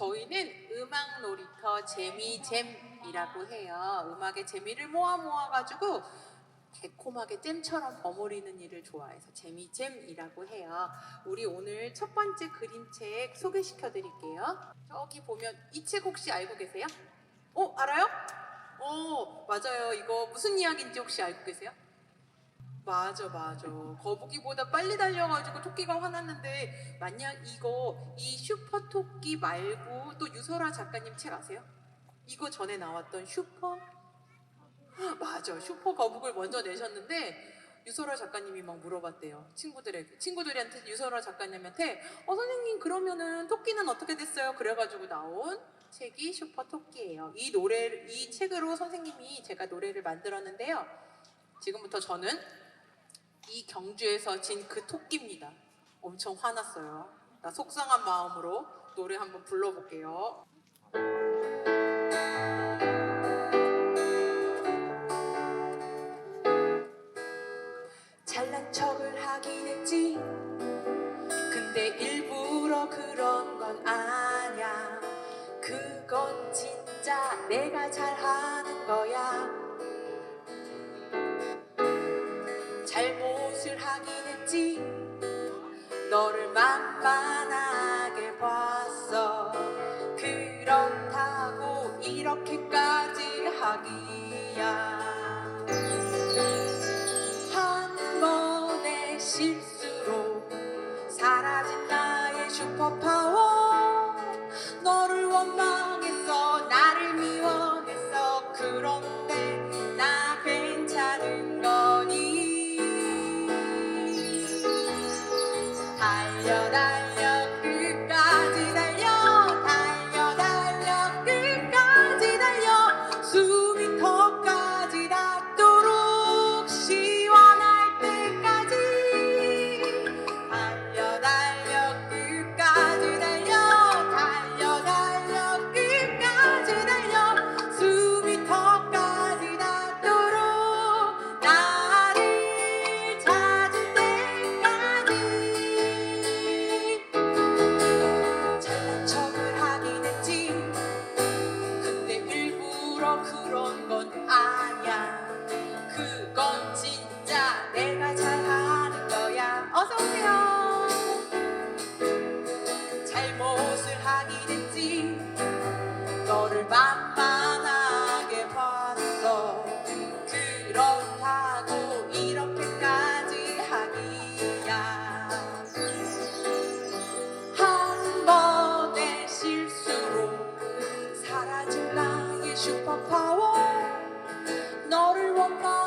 저희는 음악 놀이터 재미잼이라고 해요. 음악의 재미를 모아 모아 가지고 개콤하게 잼처럼 버무리는 일을 좋아해서 재미잼이라고 해요. 우리 오늘 첫 번째 그림책 소개시켜 드릴게요. 저기 보면 이 책 혹시 알고 계세요? 어, 알아요? 어, 맞아요. 이거 무슨 이야기인지 혹시 알고 계세요? 맞아, 맞아. 거북이보다 빨리 달려가지고 토끼가 화났는데 만약 이거 이 슈퍼 토끼 말고 또 유설아 작가님 책 아세요? 이거 전에 나왔던 슈퍼? 맞아, 슈퍼 거북을 먼저 내셨는데 유설아 작가님이 막 물어봤대요. 친구들에게 친구들한테 유설아 작가님한테 어 선생님 그러면은 토끼는 어떻게 됐어요? 그래가지고 나온 책이 슈퍼 토끼예요. 이 노래 이 책으로 선생님이 제가 노래를 만들었는데요. 지금부터 저는 이 경주에서 진 그 토끼입니다. 엄청 화났어요. 나 속상한 마음으로 노래 한번 불러볼게요. 잘난 척을 하긴 했지. 근데 일부러 그런 건 아냐. 그건 진짜 내가 잘하는 거야. 하긴 했지? 너를 만만하 달려 너를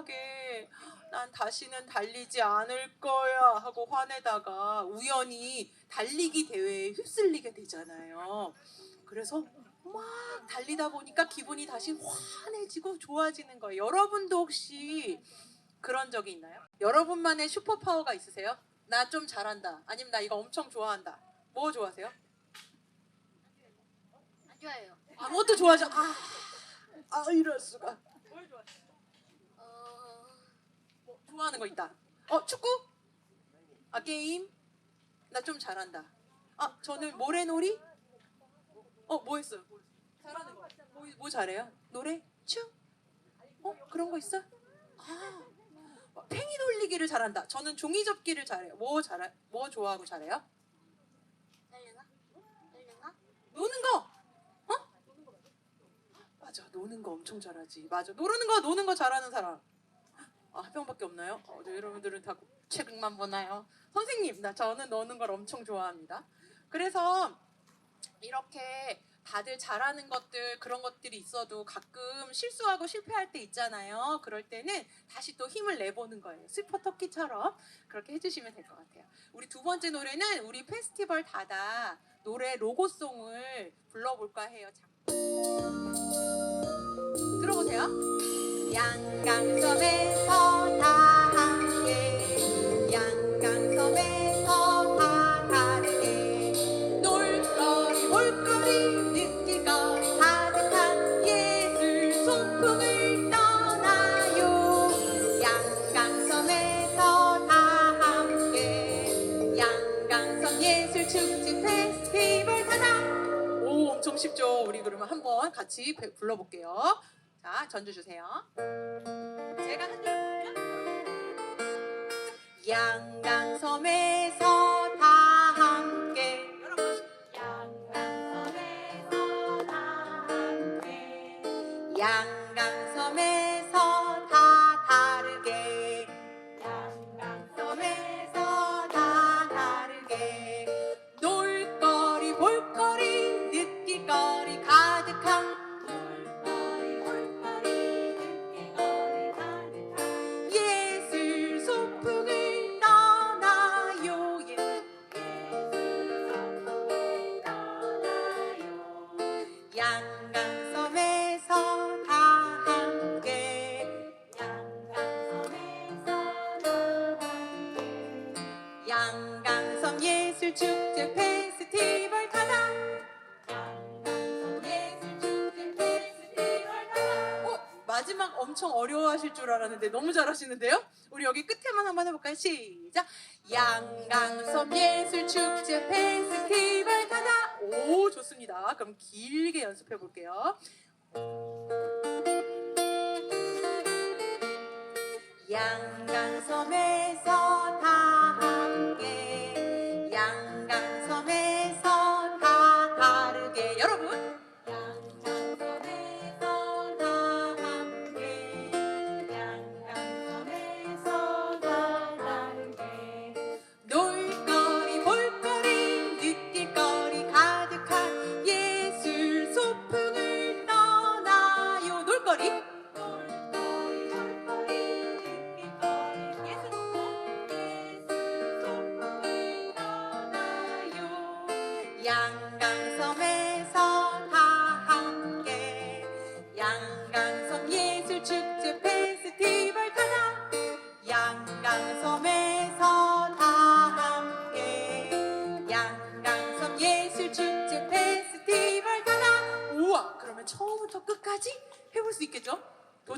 시무룩하게 난 다시는 달리지 않을 거야 하고 화내다가 우연히 달리기 대회에 휩쓸리게 되잖아요. 그래서 막 달리다 보니까 기분이 다시 환해지고 좋아지는 거예요. 여러분도 혹시 그런 적이 있나요? 여러분만의 슈퍼파워가 있으세요? 나 좀 잘한다. 아니면 나 이거 엄청 좋아한다. 뭐 좋아하세요? 안 좋아요. 아무것도 좋아하지 않- 아, 아 이럴 수가. 뭘 좋아해? 어, 뭐 좋아하는 거 있다. 어 축구? 아 게임? 나 좀 잘한다. 아 저는 모래놀이? 어 뭐 했어요? 잘하는 거. 뭐, 뭐 잘해요? 노래? 춤? 어 그런 거 있어? 아 어, 팽이 돌리기를 잘한다. 저는 종이 접기를 잘해요. 뭐 잘해? 뭐 좋아하고 잘해요? 날려나? 날려나? 노는 거. 어? 맞아 노는 거 엄청 잘하지. 맞아 노는 거 노는 거 잘하는 사람. 아, 한 명밖에 없나요? 어, 네, 여러분들은 다 책만 보나요? 선생님, 나 저는 노는 걸 엄청 좋아합니다. 그래서 이렇게 다들 잘하는 것들 그런 것들이 있어도 가끔 실수하고 실패할 때 있잖아요. 그럴 때는 다시 또 힘을 내보는 거예요. 슬퍼 토끼처럼 그렇게 해주시면 될 것 같아요. 우리 두 번째 노래는 우리 페스티벌 다다 노래 로고송을 불러볼까 해요. 자, 들어보세요. 양강섬에서 다 함께 양강섬에서 다 다르게. 놀거리 볼거리 느낄 거 가득한 예술 소풍을 떠나요. 양강섬에서 다 함께 양강섬 예술 축제 페스티벌 가자. 오 엄청 쉽죠. 우리 그러면 한번 같이 배- 불러볼게요 자 전주 주세요. 제가 한 줄 양강섬에서 다 함께. 여러분. 양강섬에서 다 함께. 양 마지막 엄청 어려워하실 줄 알았는데 너무 잘하시는데요? 우리 여기 끝에만 한번 해볼까요? 시작 양강섬 예술축제 페스티벌 타다 오 좋습니다 그럼 길게 연습해 볼게요 양강섬에서 다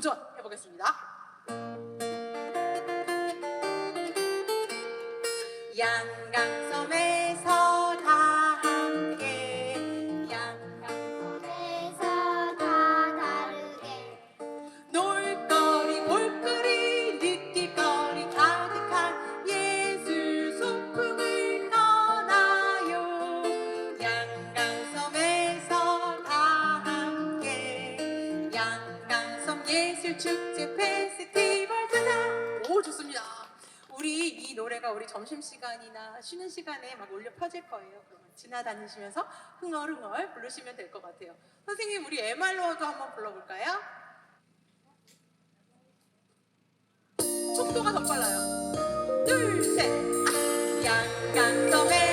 도전해보겠습니다 이 노래가 우리 점심시간이나 쉬는 시간에 막 울려 퍼질 거예요 그러면 지나다니시면서 흥얼흥얼 부르시면 될 것 같아요 선생님 우리 에말로도 한번 불러볼까요? 속도가 더 빨라요. 둘, 셋. 아! 양강섬에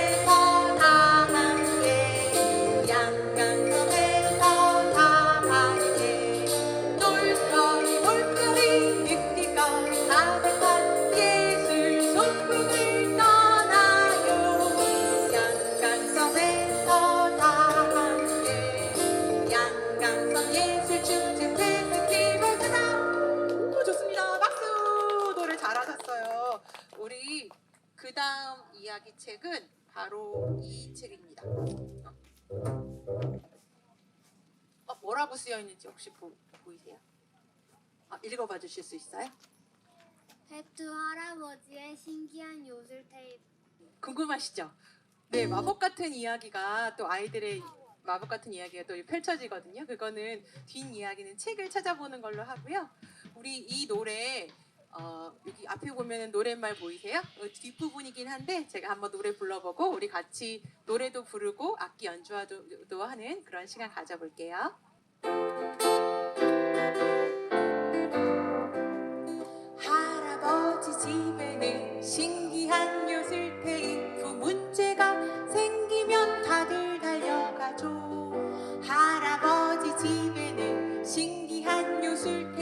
그 다음 이야기 책은 바로 이 책입니다. 어, 뭐라고 쓰여 있는지 혹시 보, 보이세요? 아, 읽어봐 주실 수 있어요? 해투 할아버지의 신기한 요술 테이프 궁금하시죠? 네, 마법 같은 이야기가 또 아이들의 마법 같은 이야기가 또 펼쳐지거든요. 그거는 뒷 이야기는 책을 찾아보는 걸로 하고요. 우리 이 노래 어, 여기 앞에 보면은 노랫말 보이세요? 어, 뒷부분이긴 한데 제가 한번 노래 불러보고 우리 같이 노래도 부르고 악기 연주도 하는 그런 시간 가져볼게요. 할아버지 집에는 신기한 요술 테이프 문제가 생기면 다들 달려가죠. 할아버지 집에는 신기한 요술 테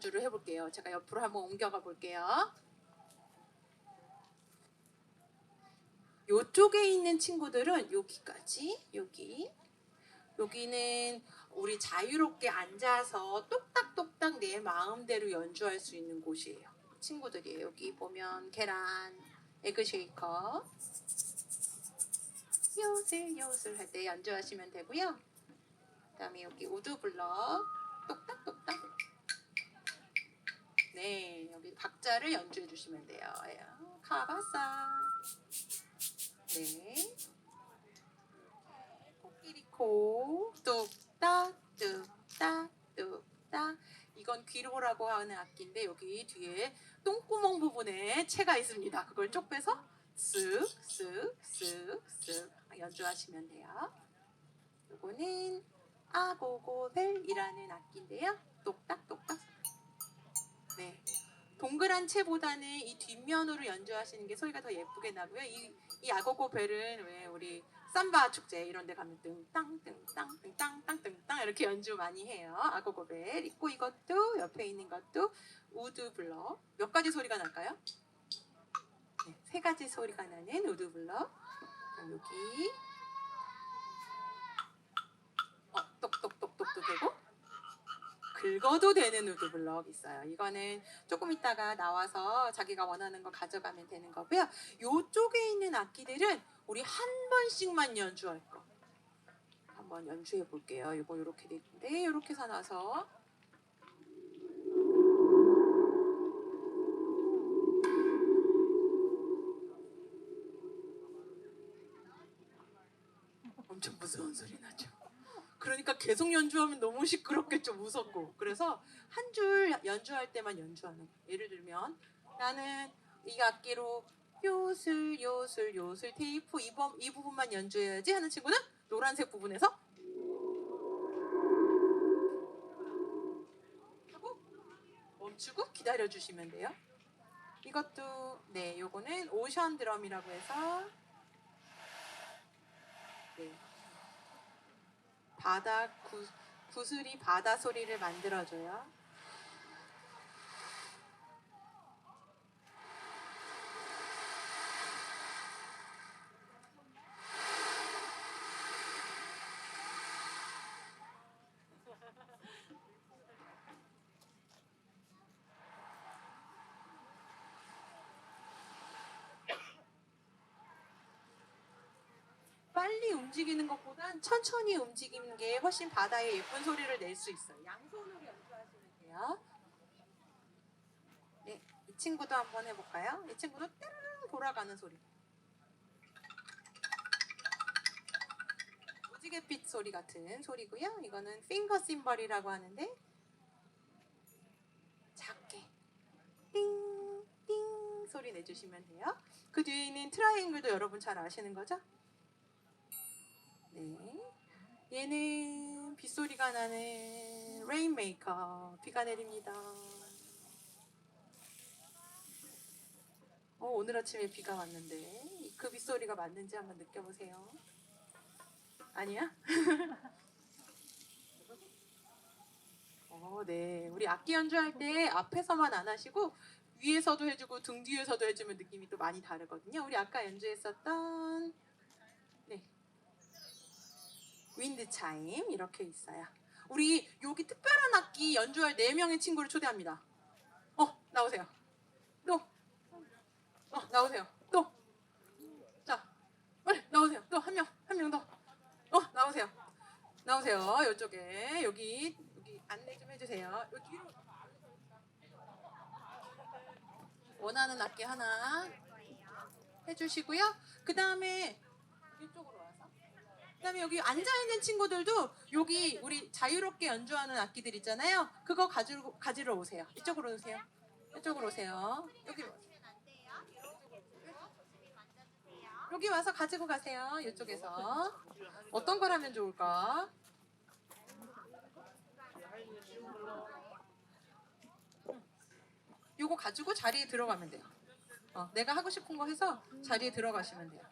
연주를 해볼게요. 제가 옆으로 한번 옮겨가 볼게요. 요쪽에 있는 친구들은 여기까지 여기 여기는 우리 자유롭게 앉아서 똑딱똑딱 내 마음대로 연주할 수 있는 곳이에요. 친구들이에요. 여기 보면 계란, 에그 쉐이커, 요술 요술 할때 연주하시면 되고요. 그 다음에 여기 우드 블럭 네, 여기 박자를 연주해 주시면 돼요. 예, 카바사. 네. 코끼리코 뚝딱 뚝딱 뚝딱 이건 귀로라고 하는 악기인데 여기 뒤에 똥구멍 부분에 채가 있습니다. 그걸 쪽 빼서 쓱쓱쓱쓱 연주하시면 돼요. 요거는 아고고벨이라는 악기인데요. 똑딱똑딱. 네. 동그란 채보다는 이 뒷면으로 연주하시는 게 소리가 더 예쁘게 나고요. 이, 이 아고고 벨은 왜 우리 삼바 축제 이런 데 가면 뜬땅 뜬땅 뜬땅 땅 뜬땅 이렇게 연주 많이 해요. 아고고 벨 있고 이것도 옆에 있는 것도 우드 블럭 몇 가지 소리가 날까요? 네, 세 가지 소리가 나는 우드 그럼 여기 어 똑똑똑똑도 되고 긁어도 되는 우드 블럭 있어요. 이거는 조금 있다가 나와서 자기가 원하는 거 가져가면 되는 거고요. 요쪽에 있는 악기들은 우리 한 번씩만 연주할 거. 한번 연주해 볼게요. 이거 이렇게 돼 있는데 이렇게 사놔서 엄청 무서운 소리 나죠. 그러니까 계속 연주하면 너무 시끄럽겠죠, 무섭고. 그래서 한 줄 연주할 때만 연주하는 거. 예를 들면 나는 이 악기로 요술 요술 요술 테이프 이, 부, 이 부분만 연주해야지 하는 친구는 노란색 부분에서 하고 멈추고 기다려 주시면 돼요. 이것도 네, 요거는 오션 드럼이라고 해서 네. 바다 구, 구슬이 바다 소리를 만들어줘요. 빨리 움직이는 것보단 천천히 움직이는 게 훨씬 바다에 예쁜 소리를 낼 수 있어요. 양손으로 연주하시면 돼요. 네, 이 친구도 한번 해볼까요? 이 친구도 띠르르 돌아가는 소리. 무지개빛 소리 같은 소리고요. 이거는 핑거 심벌이라고 하는데 작게 띵 띵 소리 소리 내주시면 돼요. 그 뒤에 있는 트라이앵글도 여러분 잘 아시는 거죠? 네. 얘는 빗소리가 나는 레인메이커. 비가 내립니다. 어, 오늘 아침에 비가 왔는데 그 빗소리가 맞는지 한번 느껴보세요. 아니야? 어, 네. 우리 악기 연주할 때 앞에서만 안 하시고 위에서도 해주고 등 뒤에서도 해주면 느낌이 또 많이 다르거든요. 우리 아까 연주했었던 네. 윈드 차임 이렇게 있어요. 우리 여기 특별한 악기 연주할 네 명의 친구를 초대합니다. 어, 나오세요. 또. 어, 나오세요. 또. 자, 빨리 나오세요. 또 한 명, 한 명 더. 어, 나오세요. 나오세요. 이쪽에 여기 여기 안내 좀 해주세요. 여기 뒤로 원하는 악기 하나 해주시고요. 그 다음에 이쪽으로. 그 다음에 여기 앉아 있는 친구들도 여기 우리 자유롭게 연주하는 악기들 있잖아요. 그거 가지고 가지러 오세요. 이쪽으로 오세요. 이쪽으로 오세요. 여기 여기 와서 가지고 가세요. 이쪽에서 어떤 걸 하면 좋을까? 요거 가지고 자리에 들어가면 돼요. 어, 내가 하고 싶은 거 해서 자리에 들어가시면 돼요.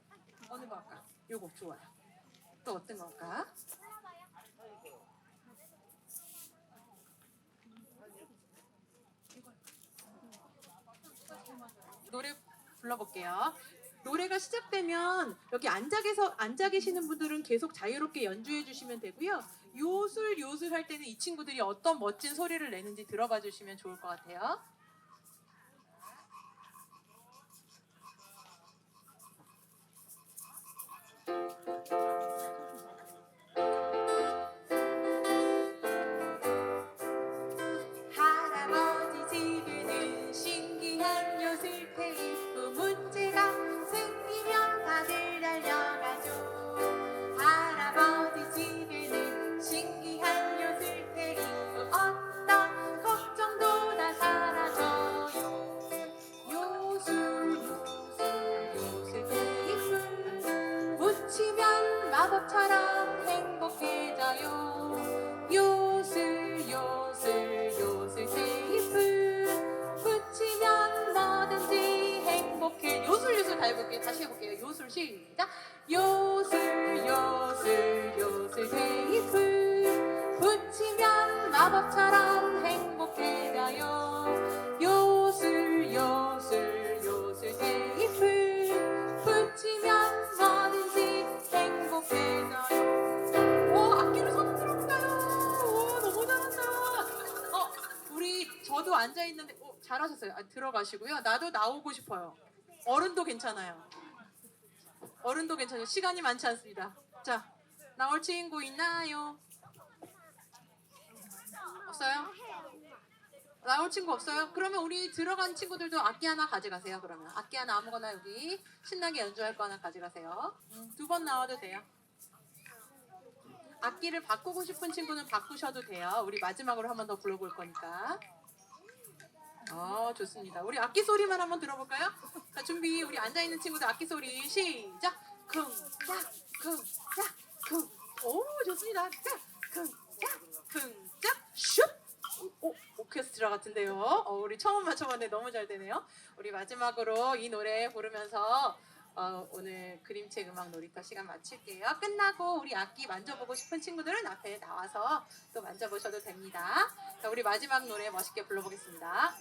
어느 거 할까? 요거 좋아요. 또 어떤 거 할까? 노래 불러볼게요. 노래가 시작되면 여기 앉아 계서 앉아 계시는 분들은 계속 자유롭게 연주해 주시면 되고요. 요술 요술 할 때는 이 친구들이 어떤 멋진 소리를 내는지 들어봐 주시면 좋을 것 같아요. 요 요술 시작 요술 요술 요술 테이프 붙이면 마법처럼 행복해져요 요술 요술 요술 테이프 붙이면 뭐든지 행복해져요 오 악기를 손 들어볼까요? 오 너무 잘한다. 어 우리 저도 앉아 있는데 오, 잘하셨어요. 아, 들어가시고요. 나도 나오고 싶어요. 어른도 괜찮아요. 어른도 괜찮아요. 시간이 많지 않습니다. 자 나올 친구 있나요? 없어요? 나올 친구 없어요? 그러면 우리 들어간 친구들도 악기 하나 가져가세요. 그러면 악기 하나 아무거나 여기 신나게 연주할 거 하나 가져가세요. 음, 두번 나와도 돼요. 악기를 바꾸고 싶은 친구는 바꾸셔도 돼요. 우리 마지막으로 한 번 더 불러볼 거니까. 어, 좋습니다. 우리 악기 소리만 한번 들어볼까요? 자, 준비. 우리 앉아 있는 친구들 악기 소리 시작. 쿵, 짝, 쿵. 오, 좋습니다. 짝, 쿵, 짝, 쿵, 짝, 슉. 오, 오, 오케스트라 같은데요. 어, 우리 처음 맞춰봤는데 너무 잘 되네요. 우리 마지막으로 이 노래 부르면서 어, 오늘 그림책 음악 놀이터 시간 마칠게요. 끝나고 우리 악기 만져보고 싶은 친구들은 앞에 나와서 또 만져보셔도 됩니다. 자, 우리 마지막 노래 멋있게 불러보겠습니다.